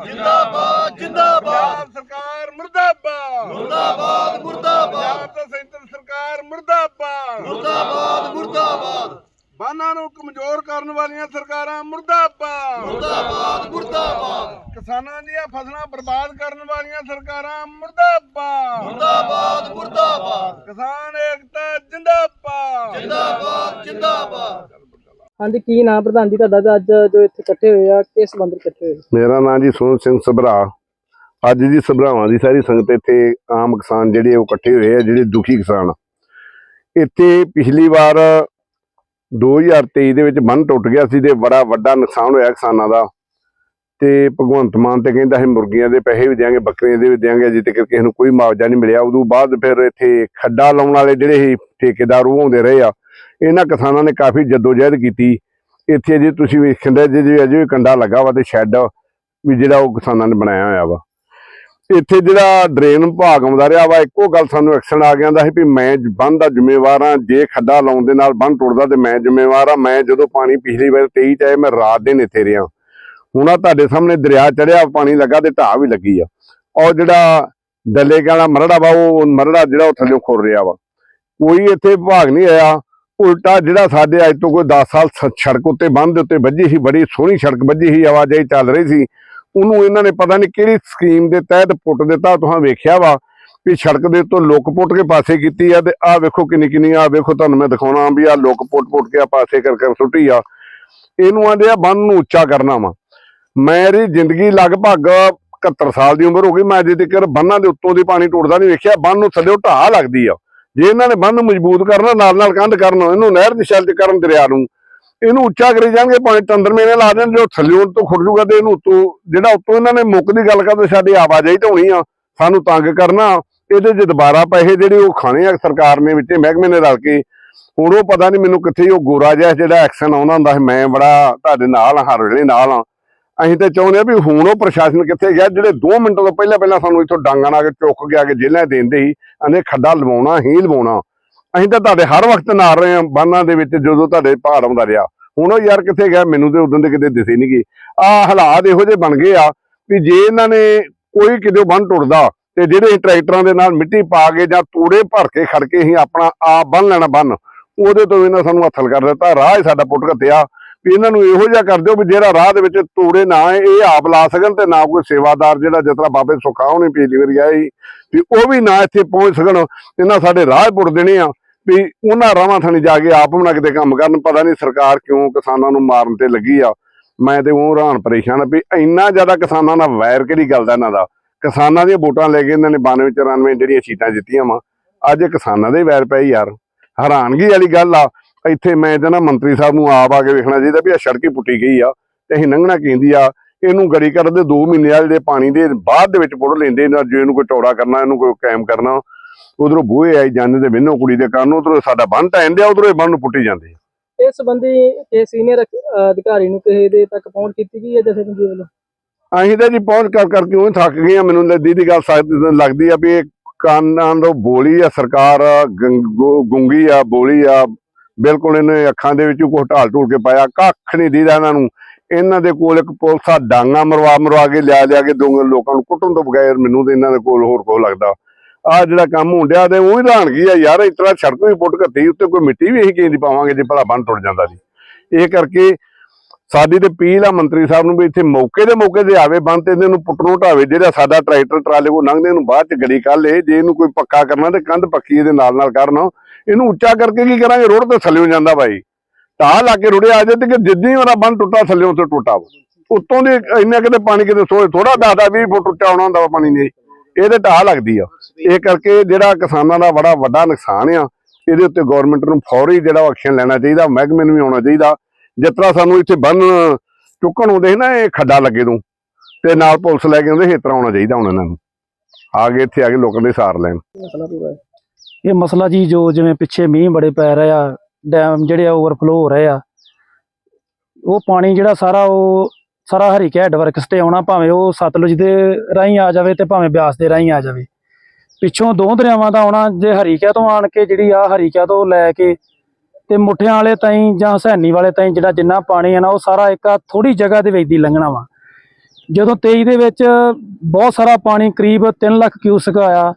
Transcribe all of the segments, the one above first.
ਜਿੰਦਾਬਾਦ। ਜਿੰਦਾਬਾਦ ਸਰਕਾਰ ਮੁਰਦਾਬਾਦ। ਮੁਰਦਾਬਾਦ ਮੁਰਦਾਬਾਦ। ਪੰਜਾਬ ਸੈਂਟਰ ਸਰਕਾਰ ਮੁਰਦਾਬਾਦ। ਮੁਰਦਾਬਾਦ ਮੁਰਦਾਬਾਦ। ਬਾਨਾਂ ਨੂੰ ਕਮਜ਼ੋਰ ਕਰਨ ਵਾਲੀਆਂ ਸਰਕਾਰਾਂ ਮੁਰਦਾਬਾਦ। ਮੁਰਦਾਬਾਦ ਮੁਰਦਾਬਾਦ। ਕਿਸਾਨਾਂ ਦੀਆਂ ਫਸਲਾਂ ਬਰਬਾਦ ਕਰਨ ਵਾਲੀਆਂ ਸਰਕਾਰਾਂ ਮੁਰਦਾਬਾਦ। ਮੁਰਦਾਬਾਦ ਮੁਰਦਾਬਾਦ। ਕਿਸਾਨ ਏਕਤਾ ਜਿੰਦਾਬਾਦ। ਜਿੰਦਾਬਾਦ ਜਿੰਦਾਬਾਦ। ਹਾਂਜੀ, ਕੀ ਨਾਮ ਪ੍ਰਧਾਨ ਜੀ ਤੁਹਾਡਾ ਤੇ ਅੱਜ ਜੋ ਇੱਥੇ ਇਕੱਠੇ ਹੋਏ ਆ, ਕਿਸ ਸੰਬੰਧ ਇਕੱਠੇ ਹੋਏ? ਮੇਰਾ ਨਾਮ ਜੀ ਸੋਹਣ ਸਿੰਘ ਸਭਰਾ। ਅੱਜ ਦੀ ਸਭਰਾਵਾਂ ਦੀ ਸਾਰੀ ਸੰਗਤ ਇੱਥੇ ਆਮ ਕਿਸਾਨ ਜਿਹੜੇ ਉਹ ਇਕੱਠੇ ਹੋਏ ਆ, ਜਿਹੜੇ ਦੁਖੀ ਕਿਸਾਨ ਇੱਥੇ ਪਿਛਲੀ ਵਾਰ 2023 ਦੇ ਵਿੱਚ ਬੰਨ ਟੁੱਟ ਗਿਆ ਸੀ ਤੇ ਬੜਾ ਵੱਡਾ ਨੁਕਸਾਨ ਹੋਇਆ ਕਿਸਾਨਾਂ ਦਾ। ਤੇ ਭਗਵੰਤ ਮਾਨ ਤੇ ਕਹਿੰਦਾ ਸੀ, ਮੁਰਗੀਆਂ ਦੇ ਪੈਸੇ ਵੀ ਦਿਆਂਗੇ, ਬੱਕਰੀਆਂ ਦੇ ਵੀ ਦਿਆਂਗੇ ਅਜੇ ਤੱਕ ਕਿਸੇ ਨੂੰ ਕੋਈ ਮੁਆਵਜ਼ਾ ਨਹੀਂ ਮਿਲਿਆ। ਉਦੋਂ ਬਾਅਦ ਫਿਰ ਇੱਥੇ ਖੱਡਾ ਲਾਉਣ ਵਾਲੇ ਜਿਹੜੇ ਠੇਕੇਦਾਰ, ਉਹ ਆਉਂਦੇ ਰਹੇ ਆ। ਇਹਨਾਂ ਕਿਸਾਨਾਂ ਨੇ ਕਾਫੀ ਜਦੋਜਹਿਦ ਕੀਤੀ। ਇੱਥੇ ਜੇ ਤੁਸੀਂ ਵੇਖਣ ਦੇ ਜੇ ਅਜੇ ਕੰਡਾ ਲੱਗਾ ਵਾ ਤੇ ਸ਼ੈੱਡ ਵੀ ਜਿਹੜਾ ਉਹ ਕਿਸਾਨਾਂ ਨੇ ਬਣਾਇਆ ਹੋਇਆ ਵਾ। ਇੱਥੇ ਜਿਹੜਾ ਡਰੇਨ ਵਿਭਾਗ ਆਉਂਦਾ ਰਿਹਾ ਵਾ, ਇੱਕੋ ਗੱਲ ਸਾਨੂੰ ਐਕਸ਼ਨ ਆ ਗਿਆ ਦਾ ਸੀ ਵੀ ਮੈਂ ਬੰਨ ਦਾ ਜ਼ਿੰਮੇਵਾਰ ਆ ਜੇ ਖੱਡਾ ਲਾਉਣ ਦੇ ਨਾਲ ਬੰਨ ਟੁੱਟਦਾ ਤੇ ਮੈਂ ਜ਼ਿੰਮੇਵਾਰ ਆ ਮੈਂ ਜਦੋਂ ਪਾਣੀ ਪਿਛਲੀ ਵਾਰ 23 ਚ ਆਇਆ ਮੈਂ ਰਾਤ ਦਿਨ ਇੱਥੇ ਰਿਹਾ। ਹੁਣ ਆ ਤੁਹਾਡੇ ਸਾਹਮਣੇ ਦਰਿਆ ਚੜਿਆ, ਪਾਣੀ ਲੱਗਾ ਤੇ ਢਾਹ ਵੀ ਲੱਗੀ ਆ। ਔਰ ਜਿਹੜਾ ਡੱਲੇ ਵਾਲਾ ਮਰੜਾ ਵਾ, ਉਹ ਮਰੜਾ ਜਿਹੜਾ ਉਹ ਥੱਲੇ ਖੁਰ ਰਿਹਾ ਵਾ। ਕੋਈ ਇੱਥੇ ਵਿਭਾਗ ਨਹੀਂ ਆਇਆ। ਉਲਟਾ ਜਿਹੜਾ ਸਾਡੇ ਅੱਜ ਤੋਂ ਕੋਈ 10 ਸਾਲ ਸ- ਸੜਕ ਉੱਤੇ ਬੰਦ ਦੇ ਉੱਤੇ ਵੱਜੀ ਸੀ, ਬੜੀ ਸੋਹਣੀ ਸੜਕ ਵੱਜੀ ਸੀ, ਆਵਾਜਾਈ ਚੱਲ ਰਹੀ ਸੀ, ਉਹਨੂੰ ਇਹਨਾਂ ਨੇ ਪਤਾ ਨਹੀਂ ਕਿਹੜੀ ਸਕੀਮ ਦੇ ਤਹਿਤ ਪੁੱਟ ਦਿੱਤਾ ਤੁਸੀਂ ਵੇਖਿਆ ਵਾ ਵੀ ਸੜਕ ਦੇ ਉੱਤੋਂ ਲੁੱਕ ਪੁੱਟ ਕੇ ਪਾਸੇ ਕੀਤੀ ਆ ਤੇ ਆਹ ਵੇਖੋ ਕਿੰਨੀ ਕਿੰਨੀ ਆ ਵੇਖੋ ਤੁਹਾਨੂੰ ਮੈਂ ਦਿਖਾਉਣਾ ਵੀ ਆ ਲੁੱਕ ਪੁੱਟ ਪੁੱਟ ਕੇ ਆ ਪਾਸੇ ਕਰ ਕਰ ਸੁੱਟੀ ਆ। ਇਹਨੂੰ ਆਂਦੇ ਆ ਬੰਨ ਨੂੰ ਉੱਚਾ ਕਰਨਾ ਵਾ। ਮੇਰੀ ਜ਼ਿੰਦਗੀ ਲਗਭਗ 71 ਸਾਲ ਦੀ ਉਮਰ ਹੋ ਗਈ, ਮੈਂ ਅਜੇ ਤੱਕ ਬੰਨਾਂ ਦੇ ਉੱਤੋਂ ਦੀ ਪਾਣੀ ਟੁੱਟਦਾ ਨਹੀਂ ਵੇਖਿਆ, ਬੰਨ ਨੂੰ ਥੱਲੇ ਢਾਹ ਲੱਗਦੀ ਆ। ਜੇ ਇਹਨਾਂ ਨੇ ਬੰਨ ਨੂੰ ਮਜ਼ਬੂਤ ਕਰਨਾ ਨਾਲ ਨਾਲ ਕੰਧ ਕਰਨ ਇਹਨੂੰ ਨਹਿਰ ਦੀ ਸ਼ੈਲ ਤੇ ਕਰਨ ਦਰਿਆ ਨੂੰ ਇਹਨੂੰ ਉੱਚਾ ਕਰੀ ਜਾਣਗੇ ਭਾਵੇਂ ਤੰਦਰ ਮੇਨੇ ਲਾ ਦੇਣ ਜੋ ਥੱਲਿਓਂ ਤੋਂ ਖੁਰ ਜੂਗਾ ਤੇ ਇਹਨੂੰ ਉੱਤੋਂ ਜਿਹੜਾ ਉੱਤੋਂ ਇਹਨਾਂ ਨੇ ਮੁੱਕ ਦੀ ਗੱਲ ਕਰਦੇ ਸਾਡੀ ਆਵਾਜਾਈ ਢਾਉਣੀ ਆ ਸਾਨੂੰ ਤੰਗ ਕਰਨਾ ਇਹਦੇ 'ਚ ਦੁਬਾਰਾ ਪੈਸੇ ਜਿਹੜੇ ਉਹ ਖਾਣੇ ਆ ਸਰਕਾਰ ਨੇ ਵਿੱਚ ਮਹਿਕਮੇ ਨੇ ਰਲ ਕੇ ਹੁਣ ਉਹ ਪਤਾ ਨਹੀਂ ਮੈਨੂੰ ਕਿੱਥੇ ਉਹ ਗੋਰਾ ਜਿਹਾ ਜਿਹੜਾ ਐਕਸ਼ਨ ਆਉਂਦਾ ਹੁੰਦਾ ਸੀ ਮੈਂ ਬੜਾ ਤੁਹਾਡੇ ਨਾਲ ਆ, ਹਰ ਵੇਲੇ ਨਾਲ ਆ ਅਸੀਂ ਤਾਂ ਚਾਹੁੰਦੇ ਆ ਵੀ ਹੁਣ ਉਹ ਪ੍ਰਸ਼ਾਸਨ ਕਿੱਥੇ ਗਿਆ, ਜਿਹੜੇ 2 ਮਿੰਟ ਤੋਂ ਪਹਿਲਾਂ ਪਹਿਲਾਂ ਸਾਨੂੰ ਇੱਥੋਂ ਡਾਂਗਾਂ ਨਾਲ ਕੇ ਚੁੱਕ ਕੇ ਆ ਜੇਲ੍ਹਾਂ ਦੇਂਦੇ ਸੀ, ਕਹਿੰਦੇ ਖੱਡਾ ਲਵਾਉਣਾ, ਹੀ ਲਵਾਉਣਾ। ਅਸੀਂ ਤਾਂ ਤੁਹਾਡੇ ਹਰ ਵਕਤ ਨਾਲ ਰਹੇ ਆ ਬੰਨਾਂ ਦੇ ਵਿੱਚ ਜਦੋਂ ਤੁਹਾਡੇ ਪਹਾੜ ਆਉਂਦਾ ਰਿਹਾ। ਹੁਣ ਉਹ ਯਾਰ ਕਿੱਥੇ ਗਿਆ, ਮੈਨੂੰ ਤੇ ਉਦੋਂ ਦੇ ਕਿਤੇ ਦਿਸੇ ਨਹੀਂ ਗਏ ਆ ਹਾਲਾਤ ਇਹੋ ਜਿਹੇ ਬਣ ਗਏ ਆ ਵੀ ਜੇ ਇਹਨਾਂ ਨੇ ਕੋਈ ਕਿਤੇ ਬੰਨ ਟੁੱਟਦਾ ਤੇ ਜਿਹੜੇ ਟਰੈਕਟਰਾਂ ਦੇ ਨਾਲ ਮਿੱਟੀ ਪਾ ਕੇ ਜਾਂ ਤੂੜੇ ਭਰ ਕੇ ਖੜ ਕੇ ਅਸੀਂ ਆਪਣਾ ਆਪ ਬੰਨ ਲੈਣਾ ਬੰਨ, ਉਹਦੇ ਤੋਂ ਇਹਨਾਂ ਸਾਨੂੰ ਹੱਥਲ ਕਰ ਦਿੱਤਾ, ਰਾਹ ਹੀ ਸਾਡਾ ਪੁੱਟ ਘੱਤਿਆ। ਵੀ ਇਹਨਾਂ ਨੂੰ ਇਹੋ ਜਿਹਾ ਕਰ ਦਿਓ ਵੀ ਜਿਹੜਾ ਰਾਹ ਦੇ ਵਿੱਚ ਤੋੜੇ ਨਾ ਇਹ ਆਪ ਲਾ ਸਕਣ ਤੇ ਨਾ ਕੋਈ ਸੇਵਾਦਾਰ ਜਿਹੜਾ ਜਿਤਨਾ ਬਾਬੇ ਸੁਖਾ ਉਹਨੇ ਪਿਛਲੀ ਵਾਰੀ ਆਈ, ਵੀ ਉਹ ਵੀ ਨਾ ਇੱਥੇ ਪਹੁੰਚ ਸਕਣ, ਇਹਨਾਂ ਸਾਡੇ ਰਾਹ ਪੁੱਟ ਦੇਣੇ ਆ, ਵੀ ਉਹਨਾਂ ਰਾਹਾਂ ਥਾਣੀ ਜਾ ਕੇ ਆਪ ਬਣਾ ਕਿਤੇ ਕੰਮ ਕਰਨ, ਪਤਾ ਨਹੀਂ ਸਰਕਾਰ ਕਿਉਂ ਕਿਸਾਨਾਂ ਨੂੰ ਮਾਰਨ ਤੇ ਲੱਗੀ ਆ। ਮੈਂ ਤੇ ਉਹ ਹੈਰਾਨ ਪਰੇਸ਼ਾਨ ਆ ਵੀ ਇੰਨਾ ਜ਼ਿਆਦਾ ਕਿਸਾਨਾਂ ਦਾ ਵੈਰ ਕਿਹੜੀ ਗੱਲ ਦਾ ਇਹਨਾਂ ਦਾ? ਕਿਸਾਨਾਂ ਦੀਆਂ ਵੋਟਾਂ ਲੈ ਕੇ ਇਹਨਾਂ ਨੇ 92 94 ਜਿਹੜੀਆਂ ਸੀਟਾਂ ਜਿੱਤੀਆਂ ਵਾ, ਅੱਜ ਕਿਸਾਨਾਂ ਦੇ ਵੈਰ ਪਏ ਯਾਰ, ਹੈਰਾਨਗੀ ਵਾਲੀ ਗੱਲ ਆ। ਇੱਥੇ ਮੈਂ ਤਾਂ ਨਾ ਮੰਤਰੀ ਸਾਹਿਬ ਨੂੰ ਆਪ ਆ ਕੇ ਵੇਖਣਾ ਚਾਹੀਦਾ ਵੀ ਆ ਸੜਕੀ ਪੁੱਟੀ ਗਈ ਆ ਤੇ ਅਸੀਂ ਲੰਘਣਾ ਕਹਿੰਦੀ ਆ ਇਹਨੂੰ ਗੜੀ ਕਰਦੇ 2 ਮਹੀਨੇ ਆ ਜਿਹੜੇ ਪਾਣੀ ਦੇ ਬਾਅਦ ਦੇ ਵਿੱਚ ਪੁੱਟ ਲੈਂਦੇ ਨੇ ਜੇ ਇਹਨੂੰ ਕੋਈ ਚੌੜਾ ਕਰਨਾ ਇਹਨੂੰ ਕੋਈ ਕਾਇਮ ਕਰਨਾ ਉਧਰੋਂ ਬੂਹੇ ਆਈ ਜਾਂਦੇ ਤੇ ਵਿੰਨੋ ਕੁੜੀ ਦੇ ਕੰਨ ਉਧਰੋਂ ਸਾਡਾ ਬੰਨ ਟੈਂਦੇ ਆ ਉਧਰੋਂ ਇਹ ਬੰਨ ਨੂੰ ਪੁੱਟੀ ਜਾਂਦੇ ਆ। ਇਸ ਸੰਬੰਧੀ ਇਹ ਸੀਨੀਅਰ ਅਧਿਕਾਰੀ ਨੂੰ ਕਿਸੇ ਦੇ ਤੱਕ ਪਹੁੰਚ ਕੀਤੀ ਗਈ ਹੈ ਜਥੇਬੰਦੀ ਵੱਲੋਂ ਅਸੀਂ ਤਾਂ ਜੀ ਪਹੁੰਚ ਕਰ ਕਰ ਕਿਉਂ ਥੱਕ ਗਏ ਆ ਮੈਨੂੰ ਲੱਦੀ ਦੀ ਗੱਲ ਲੱਗਦੀ ਆ ਵੀ ਇਹ ਕੰਨਾਂ ਤੋਂ ਬੋਲੀ ਆ ਸਰਕਾਰ ਗੰਗੋ- ਗੁੰਗੀ ਆ ਬੋਲੀ ਆ ਬਿਲਕੁਲ ਇਹਨੇ ਅੱਖਾਂ ਦੇ ਵਿੱਚ ਕੁਝ ਢਾਲ ਢੂਲ ਕੇ ਪਾਇਆ, ਕੱਖ ਨਹੀਂ ਦੀਦਾ ਇਹਨਾਂ ਨੂੰ। ਇਹਨਾਂ ਦੇ ਕੋਲ ਇੱਕ ਪੁਲਿਸ ਡਾਂਗਾ ਮਰਵਾ ਮਰਵਾ ਕੇ ਲਿਆ ਲਿਆ ਕੇ ਦੋ ਲੋਕਾਂ ਨੂੰ ਕੁੱਟਣ ਤੋਂ ਬਗੈਰ ਮੈਨੂੰ ਤੇ ਇਹਨਾਂ ਦੇ ਕੋਲ ਹੋਰ ਕੋ ਲੱਗਦਾ। ਆ ਜਿਹੜਾ ਕੰਮ ਹੁੰਦਿਆ ਤੇ ਉਹ ਹੀ ਹੈਰਾਨਗੀ ਆ ਯਾਰ, ਇਸ ਤਰ੍ਹਾਂ ਸੜਕ ਵੀ ਪੁੱਟ ਘੱਤੀ ਉੱਤੇ ਕੋਈ ਮਿੱਟੀ ਵੀ ਅਸੀਂ ਕਿੰਦੀ ਪਾਵਾਂਗੇ ਜੇ ਭਲਾ ਬੰਨ ਟੁੱਟ ਜਾਂਦਾ ਸੀ। ਇਹ ਕਰਕੇ ਸਾਡੀ ਤੇ ਅਪੀਲ ਆ ਮੰਤਰੀ ਸਾਹਿਬ ਨੂੰ ਵੀ ਇੱਥੇ ਮੌਕੇ ਦੇ ਮੌਕੇ ਤੇ ਆਵੇ ਬੰਦ ਤੇ ਇਹਨਾਂ ਪੁੱਟਣੋਂ ਢਾਵੇ, ਜਿਹੜਾ ਸਾਡਾ ਟਰੈਕਟਰ ਟਰਾਲੇ ਕੋ ਲੰਘਦੇ ਨੂੰ ਬਾਅਦ ਚ ਗੜੀ ਕੱਲ ਲੇ ਜੇ ਇਹਨੂੰ ਕੋਈ ਪੱਕਾ ਕਰਨਾ ਤੇ ਕੰਧ ਪੱਕੀ ਇਹਦੇ ਨਾਲ ਨਾਲ ਕਰਨਾ। ਇਹਨੂੰ ਉੱਚਾ ਕਰਕੇ ਕੀ ਕਰਾਂਗੇ? ਰੋਡ ਤੇ ਥੱਲੇ ਜਾਂਦਾ ਬਾਈ। ਢਾਹ ਲਾ ਕੇ ਰੁੜਿਆ ਆ ਜੇ ਤੇ ਕਿ ਜਿੱਦੀ ਵਾਲਾ ਬੰਨ ਟੁੱਟਾ ਥੱਲੇ ਉੱਤੇ ਟੁੱਟਾ ਉੱਤੋਂ ਦੇ ਇੰਨਾ ਕਿਤੇ ਪਾਣੀ ਕਿਤੇ ਸੋਏ ਥੋੜਾ 10 20 ਫੁੱਟ ਉੱਚਾ ਆਉਣਾ ਹੁੰਦਾ ਪਾਣੀ ਨੇ ਇਹਦੇ ਢਾਹ ਲੱਗਦੀ ਆ। ਇਹ ਕਰਕੇ ਜਿਹੜਾ ਕਿਸਾਨਾਂ ਦਾ ਬੜਾ ਵੱਡਾ ਨੁਕਸਾਨ ਆ, ਇਹਦੇ ਉੱਤੇ ਗਵਰਨਮੈਂਟ ਨੂੰ ਫੌਰੀ ਜਿਹੜਾ ਐਕਸ਼ਨ ਲੈਣਾ ਚਾਹੀਦਾ, ਮਹਿਕਮੇ ਨੂੰ ਵੀ ਆਉਣਾ ਚਾਹੀਦਾ। ਜਿਸ ਤਰ੍ਹਾਂ ਸਾਨੂੰ ਇੱਥੇ ਬੰਨ ਚੁੱਕਣ ਆਉਂਦੇ ਸੀ ਨਾ, ਇਹ ਖੱਡਾ ਲੱਗੇ ਨੂੰ ਤੇ ਨਾਲ ਪੁਲਿਸ ਲੈ ਕੇ ਆਉਂਦੇ ਸੀ, ਇਸ ਤਰ੍ਹਾਂ ਆਉਣਾ ਚਾਹੀਦਾ ਹੁਣ ਇਹਨਾਂ ਨੂੰ। ਆ ਕੇ ਇੱਥੇ ਆ ਕੇ ਲੋਕਾਂ ਦੇ ਸਾਰ ਲੈਣ। ਇਹ ਮਸਲਾ ਜੀ ਜੋ ਜਿਵੇਂ ਪਿੱਛੇ ਮੀਂਹ ਬੜੇ ਪੈ ਰਹੇ ਆ, ਡੈਮ ਜਿਹੜੇ ਆ ਓਵਰਫਲੋ ਹੋ ਰਹੇ ਆ, ਉਹ ਪਾਣੀ ਜਿਹੜਾ ਸਾਰਾ ਉਹ ਸਾਰਾ ਹਰੀਕੇ ਹੈਡਵਰਕਸ ਤੇ ਆਉਣਾ, ਭਾਵੇਂ ਉਹ ਸਤਲੁਜ ਦੇ ਰਾਹੀਂ ਆ ਜਾਵੇ ਤੇ ਭਾਵੇਂ ਬਿਆਸ ਦੇ ਰਾਹੀਂ ਆ ਜਾਵੇ। ਪਿੱਛੋਂ ਦੋ ਦਰਿਆਵਾਂ ਦਾ ਆਉਣਾ, ਜੇ ਹਰੀਕਿਆ ਤੋਂ ਆਣ ਕੇ ਜਿਹੜੀ ਆ ਹਰੀਕਿਆ ਤੋਂ ਲੈ ਕੇ ਤੇ ਮੁੱਠਿਆਂ ਵਾਲੇ ਤਾਈਂ ਜਾਂ ਹਸੈਨੀ ਵਾਲੇ ਤਾਈਂ ਜਿਹੜਾ ਜਿੰਨਾ ਪਾਣੀ ਆ ਨਾ, ਉਹ ਸਾਰਾ ਇੱਕ ਆ ਥੋੜੀ ਜਗ੍ਹਾ ਦੇ ਵਿੱਚ ਦੀ ਲੰਘਣਾ ਵਾ। ਜਦੋਂ 23 ਦੇ ਵਿੱਚ ਬਹੁਤ ਸਾਰਾ ਪਾਣੀ ਕਰੀਬ 3 ਲੱਖ ਕਿਊਸਕ ਆਇਆ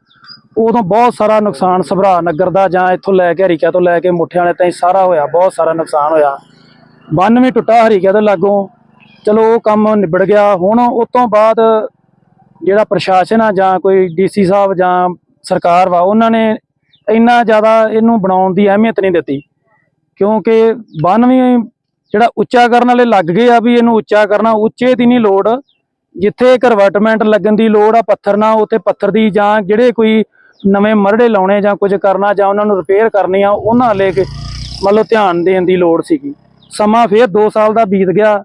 ਉਦੋਂ ਬਹੁਤ ਸਾਰਾ ਨੁਕਸਾਨ ਸਭਰਾ ਨਗਰ ਦਾ ਜਾਂ ਇੱਥੋਂ ਲੈ ਕੇ ਹਰੀਕਾ ਤੋਂ ਲੈ ਕੇ ਮੁੱਠਿਆਂ ਵਾਲੇ ਤਾਈਂ ਸਾਰਾ ਹੋਇਆ, ਬਹੁਤ ਸਾਰਾ ਨੁਕਸਾਨ ਹੋਇਆ। ਬੰਨ ਵੀ ਟੁੱਟਾ ਹਰੀਕਾ ਤੋਂ ਲਾਗੋਂ। ਚਲੋ ਉਹ ਕੰਮ ਨਿਬੜ ਗਿਆ। ਹੁਣ ਉਸ ਤੋਂ ਬਾਅਦ ਜਿਹੜਾ ਪ੍ਰਸ਼ਾਸਨ ਆ ਜਾਂ ਕੋਈ ਡੀਸੀ ਸਾਹਿਬ ਜਾਂ ਸਰਕਾਰ ਵਾ, ਉਹਨਾਂ ਨੇ ਇੰਨਾ ਜ਼ਿਆਦਾ ਇਹਨੂੰ ਬਣਾਉਣ ਦੀ ਅਹਿਮੀਅਤ ਨਹੀਂ ਦਿੱਤੀ। ਕਿਉਂਕਿ ਬੰਨ ਵੀ ਜਿਹੜਾ ਉੱਚਾ ਕਰਨ ਵਾਲੇ ਲੱਗ ਗਏ ਆ ਵੀ ਇਹਨੂੰ ਉੱਚਾ ਕਰਨਾ, ਉੱਚੇ ਦੀ ਨਹੀਂ ਲੋੜ। ਜਿੱਥੇ ਕਨਵਰਟਮੈਂਟ ਲੱਗਣ ਦੀ ਲੋੜ ਆ, ਪੱਥਰ ਨਾਲ ਉੱਥੇ ਪੱਥਰ ਦੀ ਜਾਂ ਜਿਹੜੇ ਕੋਈ ਨਵੇਂ ਮਰੜੇ ਲਾਉਣੇ ਜਾਂ ਕੁਝ ਕਰਨਾ ਜਾਂ ਉਹਨਾਂ ਨੂੰ ਰਿਪੇਅਰ ਕਰਨੀ ਆ, ਉਹਨਾਂ ਲੈ ਕੇ ਮੰਨ ਧਿਆਨ ਦੇਣ ਦੀ ਲੋੜ ਸੀਗੀ। ਸਮਾਂ ਫੇਰ 2 ਸਾਲ ਦਾ ਬੀਤ ਗਿਆ,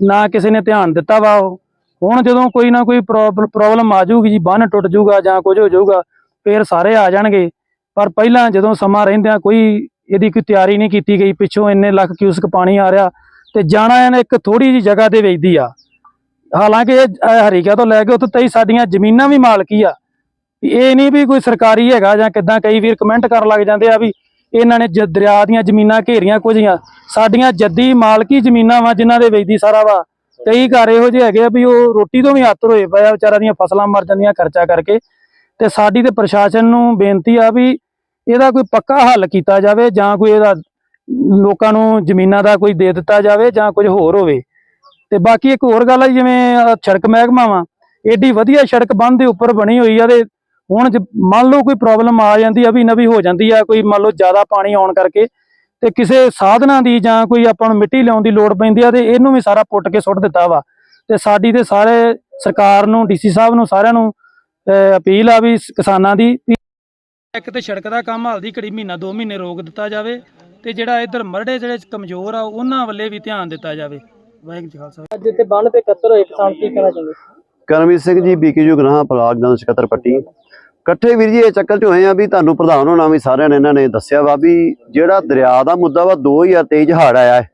ਨਾ ਕਿਸੇ ਨੇ ਧਿਆਨ ਦਿੱਤਾ ਵਾ ਉਹ। ਹੁਣ ਜਦੋਂ ਕੋਈ ਨਾ ਕੋਈ ਪ੍ਰੋਬਲਮ ਆ ਜਾਊਗੀ ਜੀ, ਬੰਨ ਟੁੱਟ ਜਾਊਗਾ ਜਾਂ ਕੁਝ ਹੋ ਜਾਊਗਾ, ਫੇਰ ਸਾਰੇ ਆ ਜਾਣਗੇ। ਪਰ ਪਹਿਲਾਂ ਜਦੋਂ ਸਮਾਂ ਰਹਿੰਦਿਆਂ ਕੋਈ ਇਹਦੀ ਕੋਈ ਤਿਆਰੀ ਨਹੀਂ ਕੀਤੀ ਗਈ, ਪਿੱਛੋਂ ਇੰਨੇ ਲੱਖ ਕਿਊਸਕ ਪਾਣੀ ਆ ਰਿਹਾ ਤੇ ਜਾਣਾ ਇਹਨੇ ਇੱਕ ਥੋੜੀ ਜੀ ਜਗ੍ਹਾ ਤੇ ਵੇਚਦੀ ਆ। ਹਾਲਾਂਕਿ ਇਹ ਅਹ ਹਰੀਕਾ ਤੋਂ ਲੈ ਕੇ ਉੱਥੇ ਤਈ ਸਾਡੀਆਂ ਜ਼ਮੀਨਾਂ ਵੀ ਮਾਲਕੀ ਆ। ਵੀ ਇਹ ਨਹੀਂ ਵੀ ਕੋਈ ਸਰਕਾਰੀ ਹੈਗਾ ਜਾਂ ਕਿਦਾਂ ਕਈ ਵੀਰ ਕਮੈਂਟ ਕਰਨ ਲੱਗ ਜਾਂਦੇ ਆ ਵੀ ਇਹਨਾਂ ਨੇ ਜ- ਦਰਿਆ ਦੀਆਂ ਜ਼ਮੀਨਾਂ ਘੇਰੀਆਂ ਕੁਝੀਆਂ ਸਾਡੀਆਂ ਜੱਦੀ ਮਾਲਕੀ ਜ਼ਮੀਨਾਂ ਵਾ ਜਿਨ੍ਹਾਂ ਦੇ ਵੇਚਦੀ ਸਾਰਾ ਵਾ। ਕਈ ਘਰ ਇਹੋ ਜਿਹੇ ਹੈਗੇ ਆ ਵੀ ਉਹ ਰੋਟੀ ਤੋਂ ਵੀ ਆਤਰ ਹੋਏ ਪਏ ਆ ਵਿਚਾਰਾਂ ਦੀਆਂ ਫਸਲਾਂ ਮਰ ਜਾਂਦੀਆਂ ਖਰਚਾ ਕਰਕੇ। ਤੇ ਸਾਡੀ ਤੇ ਪ੍ਰਸ਼ਾਸਨ ਨੂੰ ਬੇਨਤੀ ਆ ਵੀ ਇਹਦਾ ਕੋਈ ਪੱਕਾ ਹੱਲ ਕੀਤਾ ਜਾਵੇ ਜਾਂ ਕੋਈ ਇਹਦਾ ਲੋਕਾਂ ਨੂੰ ਜ਼ਮੀਨਾਂ ਦਾ ਕੋਈ ਦੇ ਦਿੱਤਾ ਜਾਵੇ ਜਾਂ ਕੁਝ ਹੋਰ ਹੋਵੇ। ਤੇ ਬਾਕੀ ਇੱਕ ਹੋਰ ਗੱਲ ਆ ਜਿਵੇਂ ਸੜਕ ਮਹਿਕਮਾ ਵਾ, ਏਡੀ ਵਧੀਆ ਸੜਕ ਬੰਦ ਦੇ ਉੱਪਰ ਬਣੀ ਹੋਈ ਆ ਤੇ ਹੁਣ ਜੇ ਮੰਨ ਲਓ ਕੋਈ ਪ੍ਰੋਬਲਮ ਆ ਜਾਂਦੀ ਆ ਵੀ ਨਵੀਂ ਹੋ ਜਾਂਦੀ ਆ ਕੋਈ ਮੰਨ ਲਓ ਜ਼ਿਆਦਾ ਪਾਣੀ ਆਉਣ ਕਰਕੇ ਤੇ ਕਿਸੇ ਸਾਧਨਾਂ ਦੀ ਜਾਂ ਕੋਈ ਆਪਾਂ ਨੂੰ ਮਿੱਟੀ ਲਿਆਉਣ ਦੀ ਲੋੜ ਪੈਂਦੀ ਆ ਤੇ ਇਹਨੂੰ ਵੀ ਸਾਰਾ ਪੁੱਟ ਕੇ ਸੁੱਟ ਦਿੱਤਾ ਵਾ। ਤੇ ਸਾਡੀ ਤੇ ਸਾਰੇ ਸਰਕਾਰ ਨੂੰ ਡੀਸੀ ਸਾਹਿਬ ਨੂੰ ਸਾਰਿਆਂ ਨੂੰ ਅਪੀਲ ਆ ਵੀ ਕਿਸਾਨਾਂ ਦੀ ਇੱਕ ਤੇ ਸੜਕ ਦਾ ਕੰਮ ਹਾਲ ਦੀ ਘੜੀ ਮਹੀਨਾ 2 ਮਹੀਨੇ ਰੋਕ ਦਿੱਤਾ ਜਾਵੇ ਤੇ ਜਿਹੜਾ ਇੱਧਰ ਮਰੜੇ ਜਿਹੜੇ ਕਮਜ਼ੋਰ ਆ ਉਹਨਾਂ ਵੱਲੇ ਵੀ ਧਿਆਨ ਦਿੱਤਾ ਜਾਵੇ। ਵਾਹਿਗੁਰੂ ਜੀ ਖਾਲਸਾ। ਅੱਜ ਇੱਥੇ ਬੰਨ ਤੇ 71 ਹੋਏ ਕਿਸਾਨ ਕੀ ਕਹਿਣਾ ਚਾਹੁੰਦੇ ਕਰਮਵੀਰ ਸਿੰਘ ਜੀ ਬੀਕੇਯੂ ਗ੍ਰਾਹ ਬਲਾਕ ਦਾ ਸਕੱਤਰ ਪੱਟੀ। ਇਕੱਠੇ ਵੀਰ ਜੀ, ਇਹ ਚੱਕਰ ਚ ਹੋਏ ਆ ਵੀ ਤੁਹਾਨੂੰ ਪ੍ਰਧਾਨ ਹੋਣਾ ਵੀ ਸਾਰਿਆਂ ਨੇ ਇਹਨਾਂ ਨੇ ਦੱਸਿਆ ਵਾ ਵੀ ਜਿਹੜਾ ਦਰਿਆ ਦਾ ਮੁੱਦਾ ਵਾ 2023 ਚ ਹੜ ਆਇਆ ਹੈ।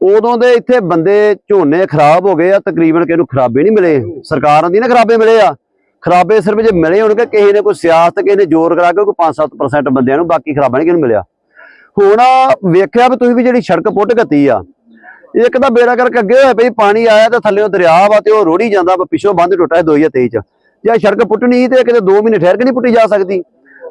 ਉਦੋਂ ਦੇ ਇੱਥੇ ਬੰਦੇ ਝੋਨੇ ਖਰਾਬ ਹੋ ਗਏ ਆ, ਤਕਰੀਬਨ ਕਿਹਨੂੰ ਖਰਾਬੇ ਨਹੀਂ ਮਿਲੇ। ਸਰਕਾਰਾਂ ਦੀ ਨਾ ਖਰਾਬੇ ਮਿਲੇ ਆ। ਖਰਾਬੇ ਸਿਰਫ ਜੇ ਮਿਲੇ ਹੋਣਗੇ, ਕਿਸੇ ਨੇ ਕੋਈ ਸਿਆਸਤ, ਕਿਸੇ ਨੇ ਜ਼ੋਰ ਕਰਾ ਕੇ ਕੋਈ 5-7% ਬੰਦਿਆਂ ਨੂੰ ਬਾਕੀ ਖਰਾਬਾ ਨਹੀਂ ਕਿਹਨੂੰ ਮਿਲਿਆ। ਹੁਣ ਵੇਖਿਆ ਵੀ ਤੁਸੀਂ ਵੀ ਜਿਹੜੀ ਸੜਕ ਪੁੱਟ ਘੱਤੀ ਆ, ਇੱਕ ਤਾਂ ਬੇੜਾ ਕਰਕੇ ਅੱਗੇ ਹੋਇਆ ਪਈ ਪਾਣੀ ਆਇਆ ਤੇ ਥੱਲੇੋਂ ਦਰਿਆ ਵਾ ਤੇ ਉਹ ਰੋੜੀ ਜਾਂਦਾ ਵਾ, ਪਿੱਛੋਂ ਬੰਦ ਟੁੱਟਾ ਹੈ 2023 ਚ। ਜਾਂ ਸੜਕ ਪੁੱਟਣੀ ਤੇ ਕਿਤੇ 2 ਮਹੀਨੇ ਠਹਿਰ ਕੇ ਨਹੀਂ ਪੁੱਟੀ ਜਾ ਸਕਦੀ।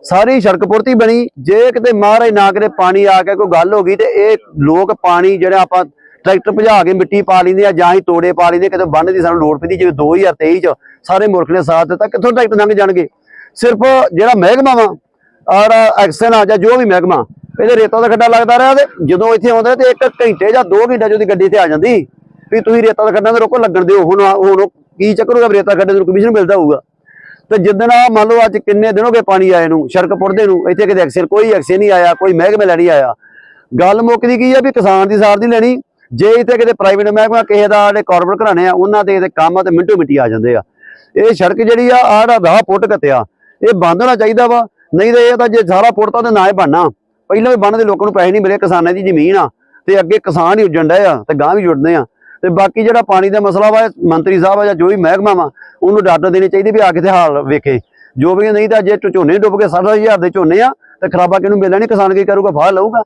ਸਾਰੀ ਸੜਕ ਪੁਰਤੀ ਬਣੀ, ਜੇ ਕਿਤੇ ਮਹਾਰਾਜ ਨਾ ਕਿਤੇ ਪਾਣੀ ਆ ਕੇ ਕੋਈ ਗੱਲ ਹੋ ਗਈ ਤੇ ਇਹ ਲੋਕ ਪਾਣੀ ਜਿਹੜਾ ਆਪਾਂ ਟਰੈਕਟਰ ਭਜਾ ਕੇ ਮਿੱਟੀ ਪਾ ਲੈਂਦੇ ਆ ਜਾਂ ਹੀ ਤੋੜੇ ਪਾ ਲੈਂਦੇ ਕਿਤੇ ਬੰਨ ਦੀ ਸਾਨੂੰ ਲੋੜ ਪੈਂਦੀ, ਜਿਵੇਂ 2023 ਚ ਸਾਰੇ ਮੁਲਕ ਨੇ ਸਾਥ ਦਿੱਤਾ, ਕਿੱਥੋਂ ਟਰੈਕਟਰ ਲੰਘ ਜਾਣਗੇ? ਸਿਰਫ ਜਿਹੜਾ ਮਹਿਕਮਾ ਵਾ ਔਰ ਐਕਸ਼ਨ ਆ ਜਾਂ ਜੋ ਵੀ ਮਹਿਕਮਾ, ਇਹਦੇ ਰੇਤਾ ਦਾ ਖੱਡਾ ਲੱਗਦਾ ਰਿਹਾ ਤੇ ਜਦੋਂ ਇੱਥੇ ਆਉਂਦਾ ਤੇ ਇੱਕ ਘੰਟੇ ਜਾਂ 2 ਘੰਟੇ ਜਦੋਂ ਦੀ ਗੱਡੀ ਤੇ ਆ ਜਾਂਦੀ। ਵੀ ਤੁਸੀਂ ਰੇਤਾ ਦਾ ਖੱਡਾ ਤੇ ਰੋਕੋ, ਲੱਗਣ ਦਿਓ, ਹੁਣ ਹੁਣ ਕੀ ਚੱਕਰ ਹੋਗਾ ਵੀ ਰੇਤਾ ਖੱਡੇ ਨੂੰ ਕਮਿਸ਼ਨ ਮਿਲਦਾ ਹੋਊਗਾ। ਤੇ ਜਿੱਦਣ ਆ ਮੰਨ ਲਓ ਅੱਜ ਕਿੰਨੇ ਦਿਨ ਹੋ ਗਏ ਪਾਣੀ ਆਏ ਨੂੰ, ਸੜਕ ਪੁੱਟਦੇ ਨੂੰ, ਇੱਥੇ ਕਿਤੇ ਐਕਸ਼ਨ ਕੋਈ ਐਕਸ਼ਨ ਨਹੀਂ ਆਇਆ, ਕੋਈ ਮਹਿਕਮੇ ਲੈਣੀ ਆਇਆ। ਗੱਲ ਮੁੱਕਦੀ ਕੀ ਆ ਵੀ ਕਿਸਾਨ ਦੀ ਸਾਰ ਦੀ ਲੈਣੀ? ਜੇ ਇੱਥੇ ਕਿਤੇ ਪ੍ਰਾਈਵੇਟ ਮਹਿਕਮਾ ਕਿਸੇ ਦਾ ਜਿਹੜੇ ਕਾਰਪੋਰੇਟ ਘਰਾਣੇ ਆ, ਉਹਨਾਂ ਦੇ ਤੇ ਕੰਮ ਆ ਤੇ ਮਿੰਟੋ ਮਿੱਟੀ ਆ ਜਾਂਦੇ ਆ। ਇਹ ਸੜਕ ਜਿਹੜੀ ਆ ਆੜਾ ਰਾਹ ਪੁੱਟ ਘਤਿਆ ਇਹ ਬੰਦ ਹੋਣਾ ਚਾਹੀਦਾ ਵਾ। ਨਹੀਂ ਤੇ ਇਹ ਤਾਂ ਜੇ ਸਾਰਾ ਪੁੱਟਤਾ ਤੇ ਨਾ ਹੀ ਬਣਨਾ। ਪਹਿਲਾਂ ਵੀ ਬੰਨ ਦੇ ਲੋਕਾਂ ਨੂੰ ਪੈਸੇ ਨਹੀਂ ਮਿਲੇ, ਕਿਸਾਨਾਂ ਦੀ ਜ਼ਮੀਨ ਆ, ਤੇ ਅੱਗੇ ਕਿਸਾਨ ਹੀ ਉੱਜਣ ਡਏ ਆ, ਤੇ ਗਾਂ ਵੀ ਜੁੜਦੇ ਆ। ਤੇ ਬਾਕੀ ਜਿਹੜਾ ਪਾਣੀ ਦਾ ਮਸਲਾ ਵਾ, ਮੰਤਰੀ ਸਾਹਿਬ ਆ ਜਾਂ ਜੋ ਵੀ ਮਹਿਕਮਾ ਵਾ, ਉਹਨੂੰ ਡਾਟਾ ਦੇਣੀ ਚਾਹੀਦੀ ਵੀ ਆ ਕਿਤੇ ਹਾਲ ਵੇਖੇ। ਜੋ ਵੀ ਨਹੀਂ ਤਾਂ ਜੇ ਝੋਨੇ ਡੁੱਬ ਕੇ 60000 ਦੇ ਝੋਨੇ ਆ, ਤੇ ਖਰਾਬਾ ਕਿਹਨੂੰ ਮਿਲਣਾ ਨਹੀਂ ਕਿਸਾਨ ਕੀ ਕਰੂਗਾ, ਫਾਹ ਲਊਗਾ।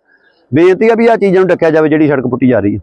ਬੇਨਤੀ ਆ ਵੀ ਆ ਚੀਜ਼ਾਂ ਨੂੰ ਡੱਕਿਆ ਜਾਵੇ ਜਿਹੜੀ ਸੜਕ ਪੁੱਟੀ ਜਾ ਰਹੀ ਹੈ।